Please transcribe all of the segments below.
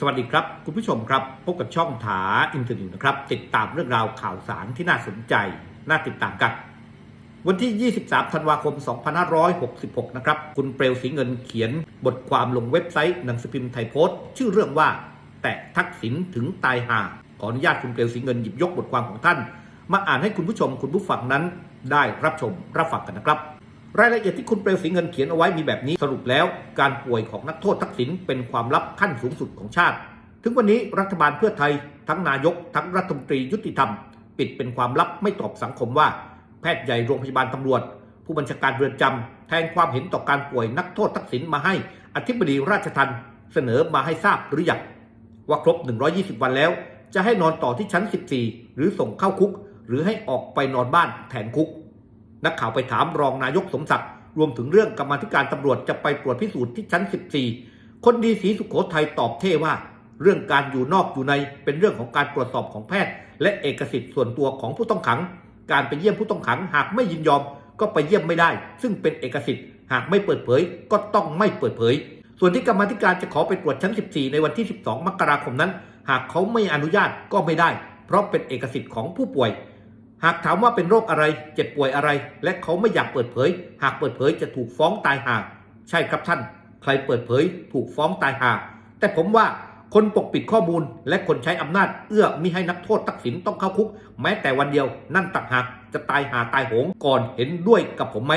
สวัสดีครับ คุณผู้ชมครับ พบกับช่องถาอินเทอร์นิวนะครับ ติดตามเรื่องราวข่าวสารที่น่าสนใจ น่าติดตามกัน วันที่ 23 ธันวาคม 2566 นะครับ คุณเปลวสีเงินเขียนบทความลงเว็บไซต์หนังสือพิมพ์ไทยโพสต์ชื่อเรื่องว่า แตะทักษิณถึงตายห่าขออนุญาตคุณเปลวสีเงินหยิบยกบทความของท่าน มาอ่านให้คุณผู้ชมคุณผู้ฟังนั้นได้รับชมรับฟังกันนะครับ รายละเอียดที่คุณเปลวสีเงินเขียนเอาไว้มีแบบนี้สรุปแล้ว การป่วยของนักโทษทักษิณเป็นความลับขั้นสูงสุดของชาติ ถึงวันนี้รัฐบาลเพื่อไทย ทั้งนายก ทั้งรัฐมนตรียุติธรรม ปิดเป็นความลับไม่ตอบสังคมว่า แพทย์ใหญ่โรงพยาบาลตำรวจ ผู้บัญชาการเรือนจำแทนความเห็นต่อการป่วยนักโทษทักษิณมาให้อธิบดีราชทัณฑ์เสนอมาให้ทราบหรือยังว่าครบ 120 วันแล้ว จะให้นอนต่อที่ชั้น 14 หรือส่งเข้าคุก หรือให้ออกไปนอนบ้านแทนคุก นักข่าวไปถามรองนายกสมศักดิ์รวมถึงเรื่องกรรมธิการตำรวจจะไปตรวจพิสูจน์ที่ชั้น 14 คนดีศรีสุขโขทัยตอบเท่ว่า เรื่องการอยู่นอกอยู่ในเป็นเรื่องของการตรวจสอบของแพทย์ และเอกสิทธิ์ส่วนตัวของผู้ต้องขัง การไปเยี่ยมผู้ต้องขังหากไม่ยินยอม ก็ไปเยี่ยมไม่ได้ ซึ่งเป็นเอกสิทธิ์ หากไม่เปิดเผย ก็ต้องไม่เปิดเผย ส่วนที่กรรมธิการจะขอไปตรวจชั้น 14 ในวันที่ 12 มกราคมนั้น หากเขาไม่อนุญาตก็ไม่ได้ เพราะเป็นเอกสิทธิ์ของผู้ป่วย หากถามว่าเป็นโรคอะไร เจ็บป่วยอะไร และเขาไม่อยากเปิดเผย หากเปิดเผยจะถูกฟ้องตายหาใช่ครับท่าน ใครเปิดเผยถูกฟ้องตายหาแต่ผมว่าคนปกปิดข้อมูลและคนใช้อำนาจเอื้อมิให้นักโทษทักษิณต้องเข้าคุก แม้แต่วันเดียวนั่นตักหากจะตายหาตายโหงก่อนเห็นด้วยกับผมไหม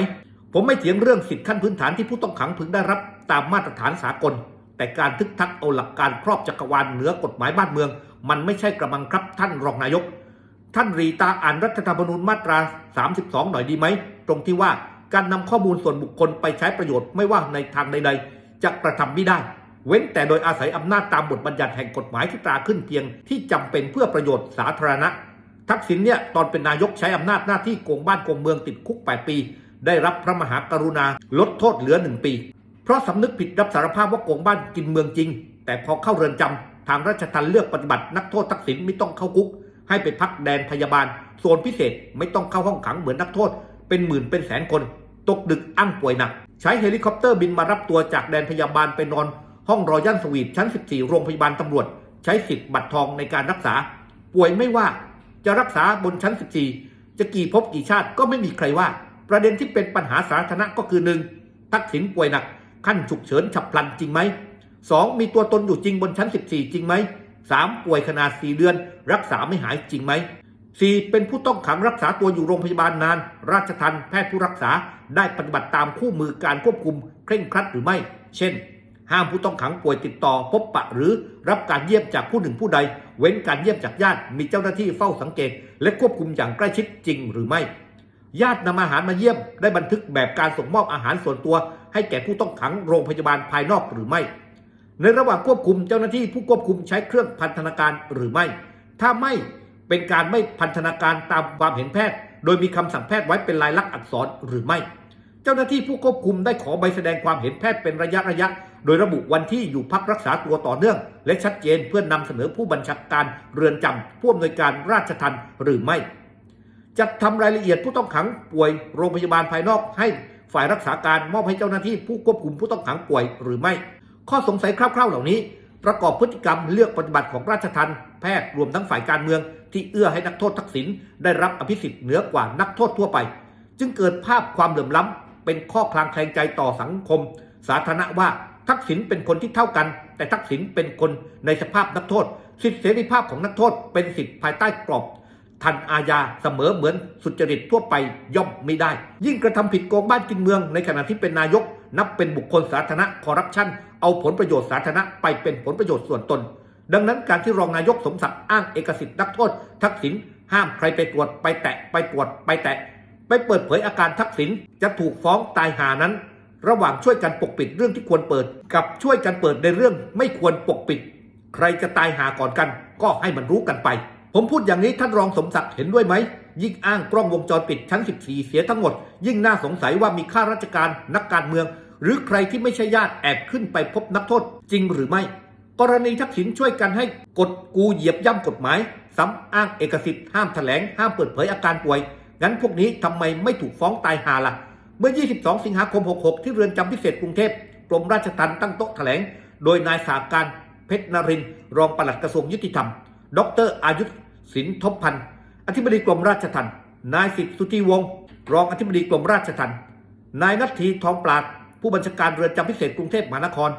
ผมไม่เถียงเรื่องสิทธิขั้นพื้นฐานที่ผู้ต้องขังพึงได้รับตามมาตรฐานสากล แต่การทึกทักเอาหลักการครอบจักรวาลเหนือกฎหมายบ้านเมือง มันไม่ใช่กระมังครับท่านรองนายก ท่านรีตาอ่านรัฐธรรมนูญมาตรา 32 หน่อยดีไหม ตรงที่ว่าการนำข้อมูลส่วนบุคคลไปใช้ประโยชน์ไม่ว่าในทางใดๆ จะกระทำไม่ได้ เว้นแต่โดยอาศัยอำนาจตามบทบัญญัติแห่งกฎหมายที่ตราขึ้นเพียงที่จำเป็นเพื่อประโยชน์สาธารณะ ทักษิณเนี่ยตอนเป็นนายกใช้อำนาจหน้าที่โกงบ้านโกงเมืองติดคุก 8 ปี ได้รับพระมหากรุณาลดโทษเหลือ 1 ปี เพราะสำนึกผิดรับสารภาพว่าโกงบ้านกินเมืองจริง แต่พอเข้าเรือนจำทางราชทัณฑ์เลือกปฏิบัตินักโทษทักษิณไม่ต้องเข้าคุก ให้ไปพักแดนพยาบาล โซนพิเศษไม่ต้องเข้าห้องขังเหมือนนักโทษ เป็นหมื่นเป็นแสนคน ตกดึกอ้างป่วยหนัก ใช้เฮลิคอปเตอร์บินมารับตัวจากแดนพยาบาลไปนอน ห้องรอยันสวีทชั้น 14 โรงพยาบาลตำรวจ ใช้สิทธิ์บัตรทองในการรักษา ป่วยไม่ว่าจะรักษาบนชั้น 14 จะกี่ภพกี่ชาติก็ไม่มีใครว่า ประเด็นที่เป็นปัญหาสาธารณะก็คือหนึ่งทักษิณป่วยหนักขั้นฉุกเฉินฉับพลันจริงไหมสองมีตัวตนอยู่จริงบนชั้น 14 จริงไหม สามป่วยขนาด 4 เดือน รักษาไม่หายจริงไหม 4. เป็นผู้ต้องขังรักษาตัวอยู่โรงพยาบาลนาน ราชทันแพทย์ผู้รักษาได้ปฏิบัติตามคู่มือการควบคุม เคร่งครัดหรือไม่ เช่น ห้ามผู้ต้องขังป่วยติดต่อพบปะหรือรับการเยี่ยมจากผู้หนึ่งผู้ใด เว้นการเยี่ยมจากญาติมีเจ้าหน้าที่เฝ้าสังเกต และควบคุมอย่างใกล้ชิดจริงหรือไม่ญาตินำอาหารมาเยี่ยม ได้บันทึกแบบการส่งมอบอาหารส่วนตัว ให้แก่ผู้ต้องขังโรงพยาบาลภายนอกหรือไม่ ในระหว่างควบคุมเจ้าหน้าที่ผู้ควบคุมใช้เครื่องพันธนาการหรือไม่ ถ้าไม่เป็นการไม่พันธนาการตามความเห็นแพทย์ โดยมีคำสั่งแพทย์ไว้เป็นลายลักษณ์อักษรหรือไม่ เจ้าหน้าที่ผู้ควบคุมได้ขอใบแสดงความเห็นแพทย์เป็นระยะระยะ โดยระบุวันที่อยู่พักรักษาตัวต่อเนื่อง และชัดเจนเพื่อนนำเสนอผู้บัญชาการเรือนจำผู้อำนวยการราชทัณฑ์หรือไม่ จัดทำรายละเอียดผู้ต้องขังป่วยโรงพยาบาลภายนอกให้ฝ่ายรักษาการมอบให้เจ้าหน้าที่ผู้ควบคุมผู้ต้องขังป่วยหรือไม่ ข้อสงสัยคร่าวๆเหล่านี้ ประกอบพฤติกรรมเลือกปฏิบัติของราชทัณฑ์แพทย์รวมทั้งฝ่ายการเมือง ที่เอื้อให้นักโทษทักษิณได้รับอภิสิทธิ์เหนือกว่านักโทษทั่วไป จึงเกิดภาพความเหลื่อมล้ำเป็นข้อคลางแคลงใจต่อสังคม สาธารณะว่าทักษิณเป็นคนที่เท่ากัน แต่ทักษิณเป็นคนในสภาพนักโทษ สิทธิเสรีภาพของนักโทษ เป็นสิทธิภายใต้กรอบ ทันอาญาเสมอเหมือนสุจริตทั่วไปย่อมไม่ได้ ยิ่งกระทำผิดโกงบ้านกินเมือง ในขณะที่เป็นนายก นับเป็นบุคคลสาธารณะคอร์รัปชันเอาผลประโยชน์สาธารณะไปเป็นผลประโยชน์ส่วนตน ดังนั้นการที่รองนายกสมศักดิ์อ้างเอกสิทธิ์นักโทษ ทักษิณห้ามใครไปตรวจไปแตะไปตรวจไปแตะ ไปเปิดเผยอาการทักษิณจะถูกฟ้องตายหานั้น ระหว่างช่วยกันปกปิดเรื่องที่ควรเปิด กับช่วยกันเปิดในเรื่องไม่ควรปกปิด ใครจะตายหาก่อนกัน ก็ให้มันรู้กันไป ผมพูดอย่างนี้ท่านรองสมศักดิ์เห็นด้วยไหม ยิ่งอ้างกล้องวงจรปิดชั้น 14 เสียทั้งหมด ยิ่งน่าสงสัยว่ามีข้าราชการนักการเมือง หรือใครที่ไม่ใช่ญาติแอบขึ้นไปพบนักโทษจริงหรือไม่ กรณีทักษิณช่วยกันให้กดกูเหยียบย่ำกฎหมาย ซ้ำอ้างเอกสิทธิ์ห้ามแถลงห้ามเปิดเผยอาการป่วย งั้นพวกนี้ทำไมไม่ถูกฟ้องตายหาล่ะ เมื่อ 22 สิงหาคม 66 ที่เรือนจำพิเศษกรุงเทพกรมราชทัณฑ์ตั้งโต๊ะแถลง โดยนายสาการเพชรนรินทร์รองปลัดกระทรวงยุติธรรม ดรอายุธสินทบพันธ์อธิบดีกรมราชทัณฑ์นายสิทธิสุธีวงศ์รองอธิบดีกรมราชทัณฑ์นายนัทธีทองปราด ผู้บัญชาการเรือนจำพิเศษกรุงเทพมหานคร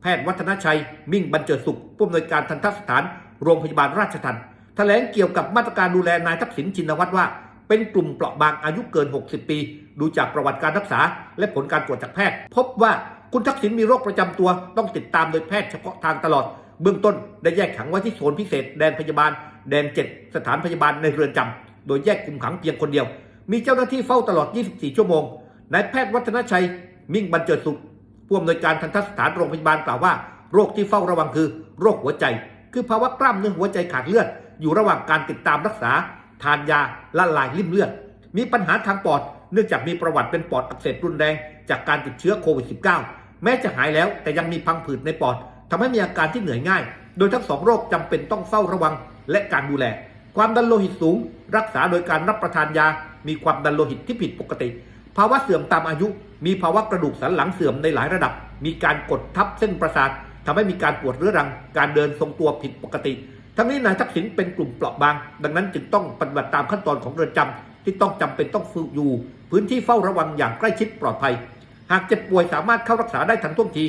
แพทย์วัฒนชัย มิ่งบรรเจิดสุข ผู้อำนวยการทันตสถาน โรงพยาบาลราชทัณฑ์แถลงเกี่ยวกับมาตรการดูแลนายทักษิณชินวัตรว่า เป็นกลุ่มเปราะบางอายุเกิน 60 ปี ดูจากประวัติการรักษา และผลการตรวจจากแพทย์ พบว่าคุณทักษิณมีโรคประจำตัวต้องติดตามโดยแพทย์เฉพาะทางตลอด เบื้องต้นได้แยกขังไว้ที่โซนพิเศษแดนพยาบาล แดน 7 สถานพยาบาลในเรือนจำโดยแยกคุมขังเพียงคนเดียว มีเจ้าหน้าที่เฝ้าตลอด 24 ชั่วโมง นายแพทย์วัฒนชัย มิ่งบรรเจิดสุขผู้อำนวยการทันตสถานโรงพยาบาลกล่าวว่า โรคที่เฝ้าระวังคือ โรคหัวใจ คือภาวะกล้ามเนื้อหัวใจขาดเลือด อยู่ระหว่างการติดตามรักษา ทานยาละลายริ่มเลือด มีปัญหาทางปอด เนื่องจากมีประวัติเป็นปอดอักเสบรุนแรง จากการติดเชื้อโควิด -19 แม้จะหายแล้วแต่ยังมีพังผืดในปอด ทำให้มีอาการที่เหนื่อยง่าย โดยทั้งสองโรคจำเป็นต้องเฝ้าระวังและการดูแล ความดันโลหิตสูง รักษาโดยการรับประทานยา มีความดันโลหิตที่ผิดปกติ ภาวะเสื่อมตามอายุ มีภาวะกระดูกสันหลังเสื่อมในหลายระดับ มีการกดทับเส้นประสาททำให้มีการปวดเรื้อรัง การเดินทรงตัวผิดปกติ ทั้งนี้นายทักษิณเป็นกลุ่มเปราะบาง ดังนั้นจึงต้องปฏิบัติตามขั้นตอนของเรือนจำที่ต้องจำเป็นต้องฝึกอยู่ พื้นที่เฝ้าระวังอย่างใกล้ชิดปลอดภัย หากเจ็บป่วยสามารถเข้ารักษาได้ทันท่วงที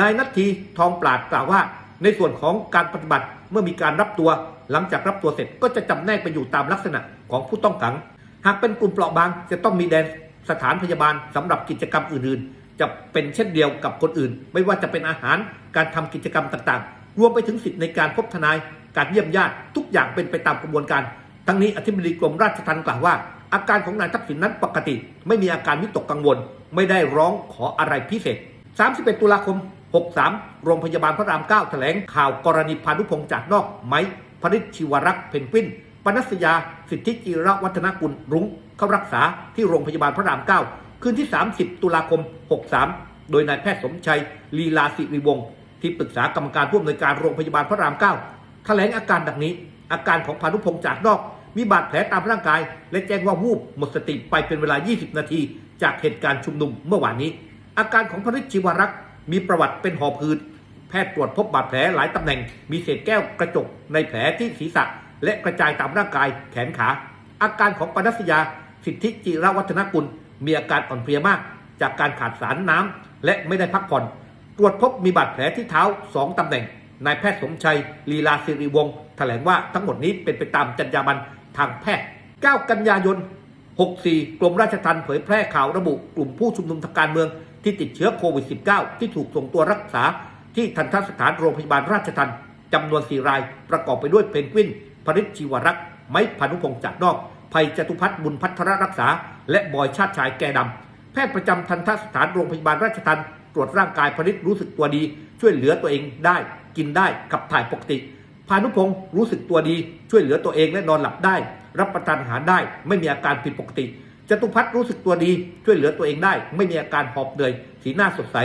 นายนัททีทองปราดกล่าวว่า ในส่วนของการปฏิบัติเมื่อมีการรับตัว หลังจากรับตัวเสร็จก็จะจำแนกไปอยู่ตามลักษณะของผู้ต้องขัง หากเป็นกลุ่มเปราะบาง จะต้องมีแดนสถานพยาบาลสำหรับกิจกรรมอื่นๆ จะเป็นเช่นเดียวกับคนอื่น ไม่ว่าจะเป็นอาหารการทำกิจกรรมต่างๆ รวมไปถึงสิทธิในการพบทนาย การเยี่ยมญาติทุกอย่างเป็นไปตามกระบวนการ ทั้งนี้อธิบดีกรมราชทัณฑ์กล่าวว่า อาการของนายทักษิณนั้นปกติ ไม่มีอาการวิตกกังวล ไม่ได้ร้องขออะไรพิเศษ 31 ตุลาคม 63 โรงพยาบาลพระราม 9 แถลงข่าวกรณีพานุพงษ์จากนอกไม้พริชชิวรักษ์เพนกวินปนัสยา สิทธิจิรวัฒนกุลรุ้งเข้ารักษาที่โรงพยาบาลพระราม 9 คืนที่ 30 ตุลาคม 63 โดยนายแพทย์สมชัย ลีลาสิริวงศ์ที่ปรึกษากรรมการผู้อำนวยการโรงพยาบาลพระราม 9 แถลงอาการดังนี้ อาการของพานุพงษ์จากนอก มีบาดแผลตามร่างกาย และแจ้งว่าวูบหมดสติไปเป็นเวลา 20 นาที จากเหตุการณ์ชุมนุมเมื่อวานนี้ อาการของพริชชิวรักษ์ มีประวัติเป็นหอบหืดแพทย์ตรวจพบบาดแผลหลายตำแหน่ง มีเศษแก้วกระจกในแผลที่ศีรษะ และกระจายตามร่างกายแขนขา อาการของปนัสยา สิทธิจิรวัฒนกุล มีอาการอ่อนเพลียมาก จากการขาดสารน้ำและไม่ได้พักผ่อน ตรวจพบมีบาดแผลที่เท้าสองตำแหน่ง นายแพทย์สมชัย ลีลาสิริวงศ์แถลงว่าทั้งหมดนี้เป็นไปตามจรรยาบรรณทางแพทย์ 9 กันยายน 64 กรมราชทัณฑ์เผยแพร่ข่าวระบุกลุ่มผู้ชุมนุมทางการเมือง ที่ติดเชื้อโควิด -19 ที่ถูกส่งตัวรักษาที่ทันตสถานโรงพยาบาลราชทัณฑ์จำนวน 4 ราย ประกอบไปด้วยเพนกวินพริชชีวรักษ์ไม้พานุพงษ์จากนอกภัยจตุพัฒน์บุญพัฒรรักษา และบอยชาติชายแก่ดำแพทย์ประจำทันตสถานโรงพยาบาลราชทัณฑ์ตรวจร่างกายพริชรู้สึกตัวดี ช่วยเหลือตัวเองได้ กินได้ขับถ่ายปกติพานุพงศ์รู้สึกตัวดี ช่วยเหลือตัวเองและนอนหลับได้ รับประทานอาหารได้ ไม่มีอาการผิดปกติ จตุพัฒน์รู้สึกตัวดีช่วยเหลือตัวเองได้ ไม่มีอาการหอบเหนื่อยสีหน้าสดใส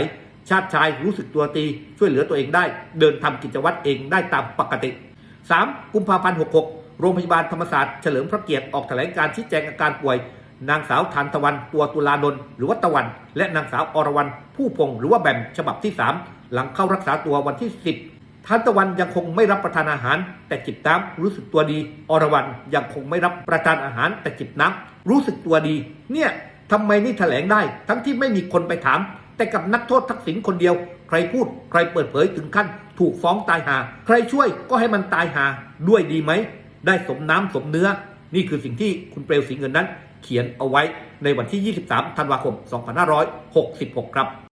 ชาติชายรู้สึกตัวดีช่วยเหลือตัวเองได้ เดินทำกิจวัตรเองได้ตามปกติ 3. กุมภาพันธ์66 โรงพยาบาลธรรมศาสตร์เฉลิมพระเกียรติออกแถลงการชี้แจงอาการป่วย นางสาวทานตะวันตัวตุลานนท์หรือว่าตะวัน และนางสาวอรวรรณผู้พงศ์หรือว่าแบมฉบับที่ 3 หลังเข้ารักษาตัววันที่ 10ทานตะวันยังคงไม่รับประทานอาหาร แต่จิบน้ำรู้สึกตัวดี อรวรรณยังคงไม่รับประทานอาหารแต่จิบน้ำ รู้สึกตัวดี เนี่ยทำไมนี่แถลงได้ ทั้งที่ไม่มีคนไปถาม แต่กับนักโทษทักษิณคนเดียว ใครพูด ใครเปิดเผยถึงขั้น ถูกฟ้องตายหา ใครช่วยก็ให้มันตายหา ด้วยดีไหม ได้สมน้ำสมเนื้อ นี่คือสิ่งที่คุณเปลวสีเงินนั้น เขียนเอาไว้ในวันที่ 23 ธันวาคม 2566 ครับ